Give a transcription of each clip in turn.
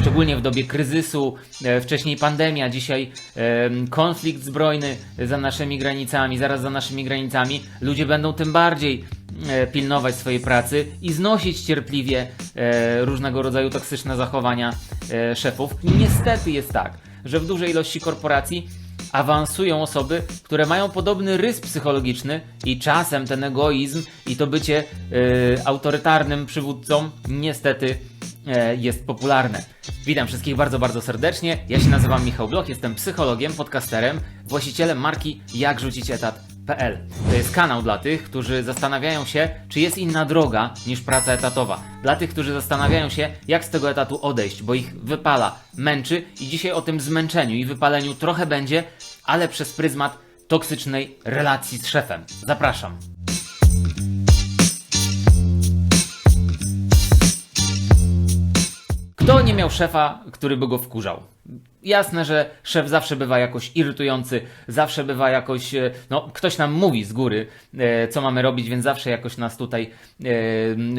Szczególnie w dobie kryzysu, e, wcześniej pandemia, dzisiaj em, konflikt zbrojny za naszymi granicami, zaraz za naszymi granicami, ludzie będą tym bardziej e, pilnować swojej pracy i znosić cierpliwie e, różnego rodzaju toksyczne zachowania e, szefów. Niestety jest tak, że w dużej ilości korporacji awansują osoby, które mają podobny rys psychologiczny i czasem ten egoizm i to bycie e, autorytarnym przywódcą niestety e, jest popularne. Witam wszystkich bardzo, bardzo serdecznie. Ja się nazywam Michał Bloch, jestem psychologiem, podcasterem, właścicielem marki Jak rzucić etat.pl. To jest kanał dla tych, którzy zastanawiają się, czy jest inna droga niż praca etatowa. Dla tych, którzy zastanawiają się, jak z tego etatu odejść, bo ich wypala, męczy i dzisiaj o tym zmęczeniu i wypaleniu trochę będzie, ale przez pryzmat toksycznej relacji z szefem. Zapraszam. Kto nie miał szefa, który by go wkurzał? Jasne, że szef zawsze bywa jakoś irytujący, zawsze bywa jakoś, e, no, ktoś nam mówi z góry, e, co mamy robić, więc zawsze jakoś nas tutaj e,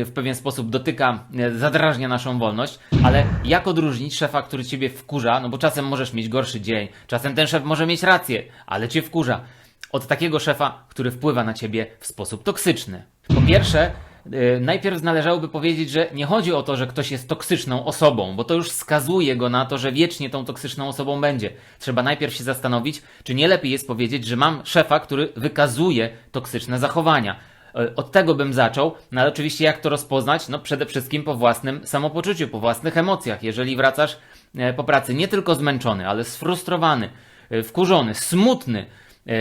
w pewien sposób dotyka, zadrażnia naszą wolność, ale jak odróżnić szefa, który ciebie wkurza, no bo czasem możesz mieć gorszy dzień, czasem ten szef może mieć rację, ale cię wkurza, od takiego szefa, który wpływa na ciebie w sposób toksyczny. Po pierwsze, najpierw należałoby powiedzieć, że nie chodzi o to, że ktoś jest toksyczną osobą, bo to już skazuje go na to, że wiecznie tą toksyczną osobą będzie. Trzeba najpierw się zastanowić, czy nie lepiej jest powiedzieć, że mam szefa, który wykazuje toksyczne zachowania. Yy, Od tego bym zaczął, no ale oczywiście jak to rozpoznać? No przede wszystkim po własnym samopoczuciu, po własnych emocjach. Jeżeli wracasz e, po pracy nie tylko zmęczony, ale sfrustrowany, wkurzony, smutny,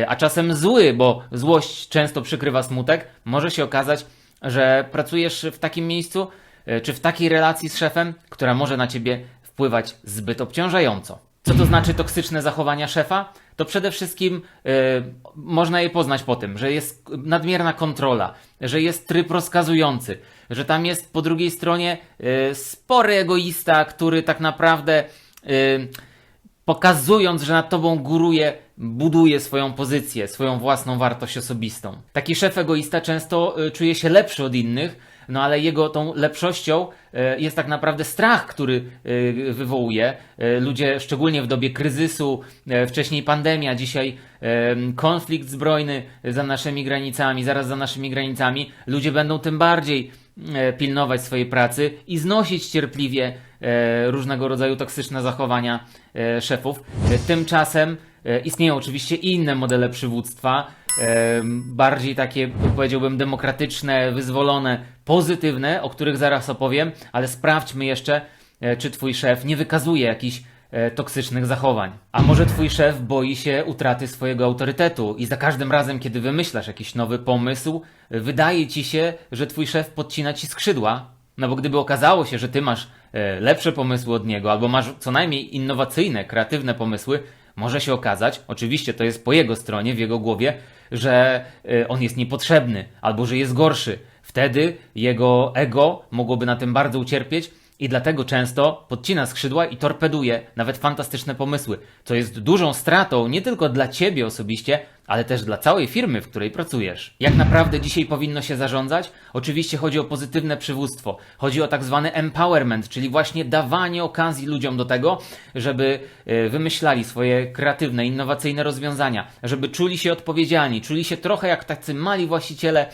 a czasem zły, bo złość często przykrywa smutek, może się okazać, że pracujesz w takim miejscu, e, czy w takiej relacji z szefem, która może na ciebie wpływać zbyt obciążająco. Co to znaczy toksyczne zachowania szefa? To przede wszystkim e, można je poznać po tym, że jest nadmierna kontrola, że jest tryb rozkazujący, że tam jest po drugiej stronie e, spory egoista, który tak naprawdę pokazując, że nad tobą góruje, buduje swoją pozycję, swoją własną wartość osobistą. Taki szef egoista często y, czuje się lepszy od innych, no ale jego tą lepszością y, jest tak naprawdę strach, który y, wywołuje. Ludzie, szczególnie w dobie kryzysu, wcześniej pandemia, dzisiaj konflikt zbrojny za naszymi granicami, zaraz za naszymi granicami, ludzie będą tym bardziej e, pilnować swojej pracy i znosić cierpliwie e, różnego rodzaju toksyczne zachowania e, szefów. E, Tymczasem e, istnieją oczywiście inne modele przywództwa, e, bardziej takie, powiedziałbym, demokratyczne, wyzwolone, pozytywne, o których zaraz opowiem, ale sprawdźmy jeszcze, e, czy twój szef nie wykazuje jakichś e, toksycznych zachowań. A może twój szef boi się utraty swojego autorytetu i za każdym razem, kiedy wymyślasz jakiś nowy pomysł, e, wydaje ci się, że twój szef podcina ci skrzydła? No bo gdyby okazało się, że ty masz e, lepsze pomysły od niego, albo masz co najmniej innowacyjne, kreatywne pomysły, może się okazać, oczywiście to jest po jego stronie, w jego głowie, że e, on jest niepotrzebny, albo że jest gorszy. Wtedy jego ego mogłoby na tym bardzo ucierpieć i dlatego często podcina skrzydła i torpeduje nawet fantastyczne pomysły, co jest dużą stratą nie tylko dla ciebie osobiście, ale też dla całej firmy, w której pracujesz. Jak naprawdę dzisiaj powinno się zarządzać? Oczywiście chodzi o pozytywne przywództwo. Chodzi o tak zwany empowerment, czyli właśnie dawanie okazji ludziom do tego, żeby e, wymyślali swoje kreatywne, innowacyjne rozwiązania, żeby czuli się odpowiedzialni, czuli się trochę jak tacy mali właściciele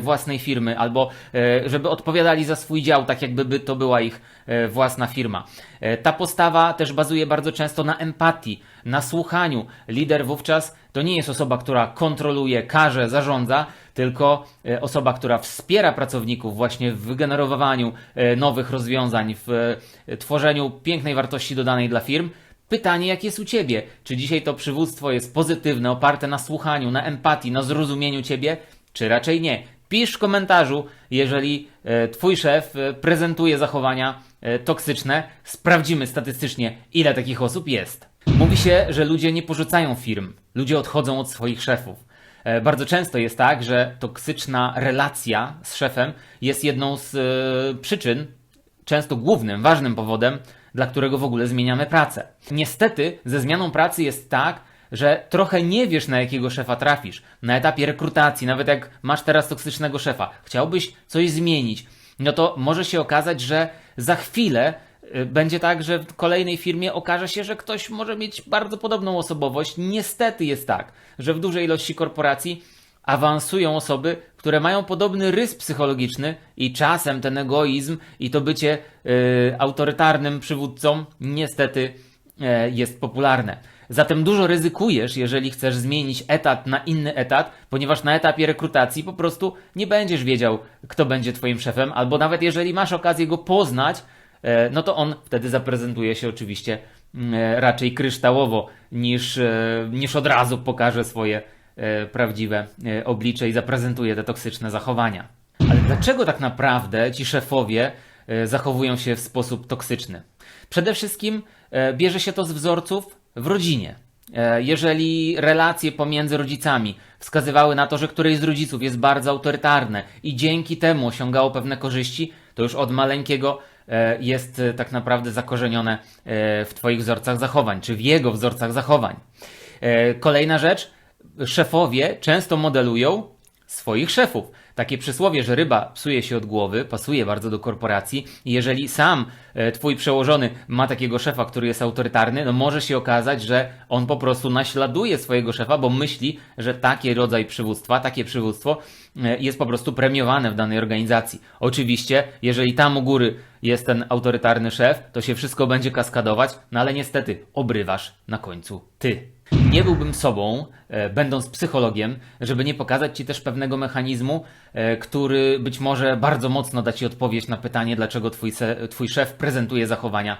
własnej firmy, albo e, żeby odpowiadali za swój dział, tak jakby by to była ich e, własna firma. E, ta postawa też bazuje bardzo często na empatii, na słuchaniu. Lider wówczas to nie jest osoba, która kontroluje, karze, zarządza, tylko e, osoba, która wspiera pracowników właśnie w wygenerowywaniu e, nowych rozwiązań, w e, tworzeniu pięknej wartości dodanej dla firm. Pytanie, jak jest u Ciebie? Czy dzisiaj to przywództwo jest pozytywne, oparte na słuchaniu, na empatii, na zrozumieniu Ciebie, czy raczej nie? Pisz w komentarzu, jeżeli e, Twój szef e, prezentuje zachowania e, toksyczne. Sprawdzimy statystycznie, ile takich osób jest. Mówi się, że ludzie nie porzucają firm, ludzie odchodzą od swoich szefów. Bardzo często jest tak, że toksyczna relacja z szefem jest jedną z przyczyn, często głównym, ważnym powodem, dla którego w ogóle zmieniamy pracę. Niestety, ze zmianą pracy jest tak, że trochę nie wiesz, na jakiego szefa trafisz. Na etapie rekrutacji, nawet jak masz teraz toksycznego szefa, chciałbyś coś zmienić, no to może się okazać, że za chwilę Y, Będzie tak, że w kolejnej firmie okaże się, że ktoś może mieć bardzo podobną osobowość. Niestety jest tak, że w dużej ilości korporacji awansują osoby, które mają podobny rys psychologiczny i czasem ten egoizm i to bycie y, autorytarnym przywódcą niestety e, jest popularne. Zatem dużo ryzykujesz, jeżeli chcesz zmienić etat na inny etat, ponieważ na etapie rekrutacji po prostu nie będziesz wiedział, kto będzie twoim szefem, albo nawet jeżeli masz okazję go poznać, e, no to on wtedy zaprezentuje się oczywiście mm, e, raczej kryształowo, niż, e, niż od razu pokaże swoje prawdziwe oblicze i zaprezentuje te toksyczne zachowania. Ale dlaczego tak naprawdę ci szefowie zachowują się w sposób toksyczny? Przede wszystkim bierze się to z wzorców w rodzinie. E, Jeżeli relacje pomiędzy rodzicami wskazywały na to, że któryś z rodziców jest bardzo autorytarne i dzięki temu osiągało pewne korzyści, to już od maleńkiego e, jest e, tak naprawdę zakorzenione w Twoich wzorcach zachowań, czy w jego wzorcach zachowań. Kolejna rzecz, szefowie często modelują swoich szefów. Takie przysłowie, że ryba psuje się od głowy, pasuje bardzo do korporacji jeżeli sam e, twój przełożony ma takiego szefa, który jest autorytarny, no może się okazać, że on po prostu naśladuje swojego szefa, bo myśli, że taki rodzaj przywództwa, takie przywództwo e, jest po prostu premiowane w danej organizacji. Oczywiście, jeżeli tam u góry jest ten autorytarny szef, to się wszystko będzie kaskadować, no ale niestety obrywasz na końcu ty. Nie byłbym sobą, e, będąc psychologiem, żeby nie pokazać Ci też pewnego mechanizmu, e, który być może bardzo mocno da Ci odpowiedź na pytanie, dlaczego Twój, twój szef prezentuje zachowania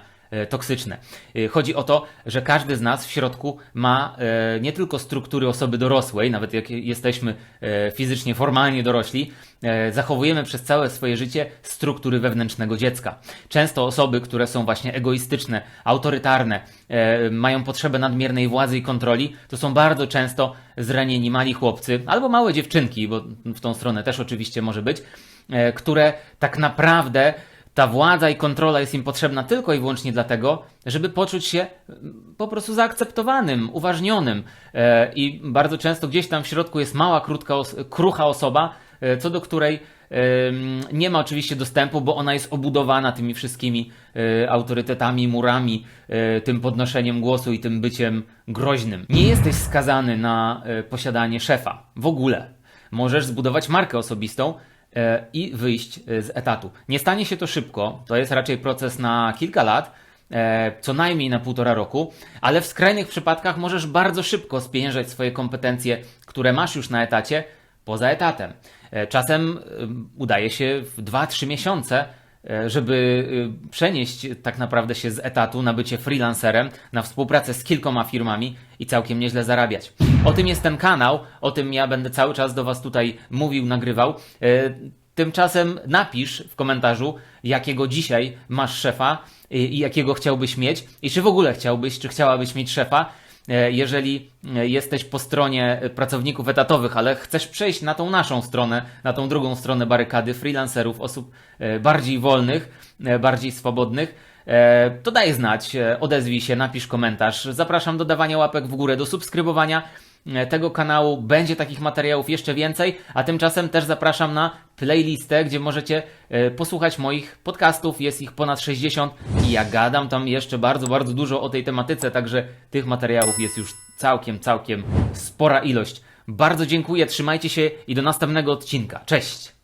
toksyczne. E, Chodzi o to, że każdy z nas w środku ma e, nie tylko struktury osoby dorosłej, nawet jak jesteśmy e, fizycznie, formalnie dorośli, e, zachowujemy przez całe swoje życie struktury wewnętrznego dziecka. Często osoby, które są właśnie egoistyczne, autorytarne, e, mają potrzebę nadmiernej władzy i kontroli, to są bardzo często zranieni mali chłopcy albo małe dziewczynki, bo w tą stronę też oczywiście może być, e, które tak naprawdę ta władza i kontrola jest im potrzebna tylko i wyłącznie dlatego, żeby poczuć się mm, po prostu zaakceptowanym, uważnionym. E, I bardzo często gdzieś tam w środku jest mała, krótka, krucha osoba, e, co do której nie ma oczywiście dostępu, bo ona jest obudowana tymi wszystkimi e, autorytetami, murami, tym podnoszeniem głosu i tym byciem groźnym. Nie jesteś skazany na posiadanie szefa w ogóle. Możesz zbudować markę osobistą i wyjść e, z etatu. Nie stanie się to szybko, to jest raczej proces na kilka lat, e, co najmniej na półtora roku, ale w skrajnych przypadkach możesz bardzo szybko spieniężać swoje kompetencje, które masz już na etacie, poza etatem. E, Czasem e, udaje się w 2-3 miesiące, e, żeby e, przenieść tak naprawdę się z etatu na bycie freelancerem, na współpracę z kilkoma firmami i całkiem nieźle zarabiać. O tym jest ten kanał, o tym ja będę cały czas do Was tutaj mówił, nagrywał. E, Tymczasem napisz w komentarzu, jakiego dzisiaj masz szefa i i jakiego chciałbyś mieć i czy w ogóle chciałbyś, czy chciałabyś mieć szefa. E, Jeżeli e, jesteś po stronie e, pracowników etatowych, ale chcesz przejść na tą naszą stronę, na tą drugą stronę barykady freelancerów, osób e, bardziej wolnych, e, bardziej swobodnych, e, to daj znać, e, odezwij się, napisz komentarz. Zapraszam do dawania łapek w górę, do subskrybowania e, tego kanału. Będzie takich materiałów jeszcze więcej, a tymczasem też zapraszam na playlistę, gdzie możecie e, posłuchać moich podcastów. Jest ich ponad 60 i ja gadam tam jeszcze bardzo, bardzo dużo o tej tematyce, także tych materiałów jest już całkiem, całkiem spora ilość. Bardzo dziękuję, trzymajcie się i do następnego odcinka. Cześć!